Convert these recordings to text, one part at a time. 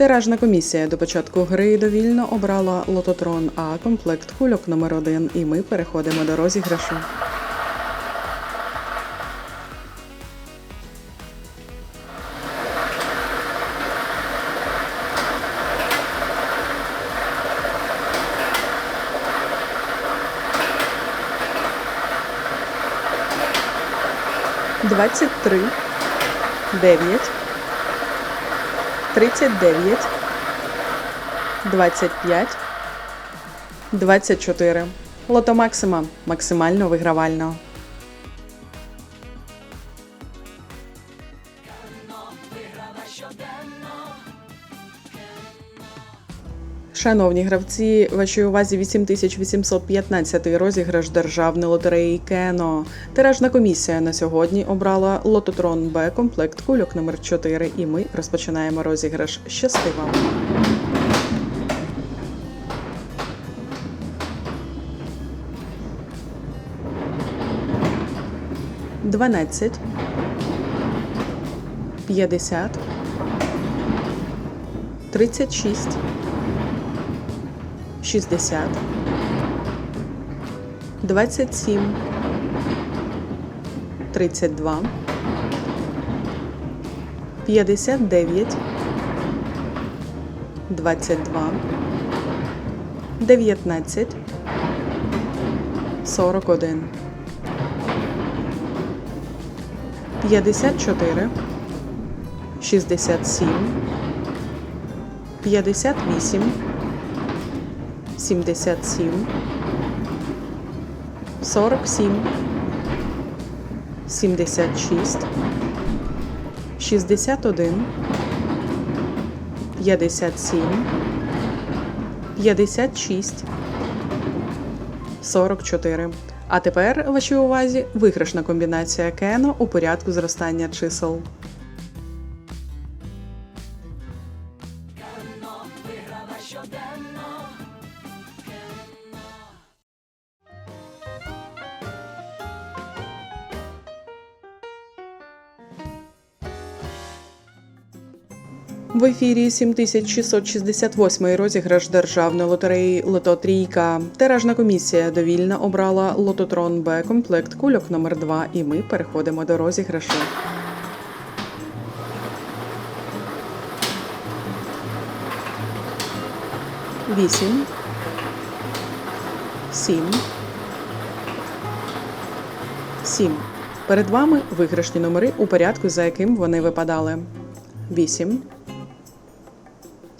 Тиражна комісія до початку гри довільно обрала лототрон А комплект кульок номер 1 і ми переходимо до розіграшу. Двадцять три, дев'ять, тридцять дев'ять, двадцять п'ять, двадцять чотири. Лото Максима максимально вигравально. Шановні гравці, вашій увазі 8815 розіграш державної лотереї Кено. Тиражна комісія на сьогодні обрала лототрон Б комплект кульок номер 4 і ми розпочинаємо розіграш. Щасти вам! Дванадцять. П'ятдесят. Тридцять шість. 60, 27, 32, 59, 22, 19, 41, 54, 67, 58, 77, 47, 76, 61, 57, 56, 44. А тепер вашій увазі виграшна комбінація Кено у порядку зростання чисел. В ефірі 7668 розіграш державної лотереї Лото Трійка. Тиражна комісія довільно обрала лототрон Б комплект кульок номер 2 і ми переходимо до розіграшу. Вісім. Сім. Сім. Перед вами виграшні номери у порядку, за яким вони випадали. Вісім.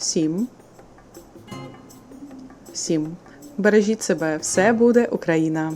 Сім. Сім. Бережіть себе. Все буде Україна.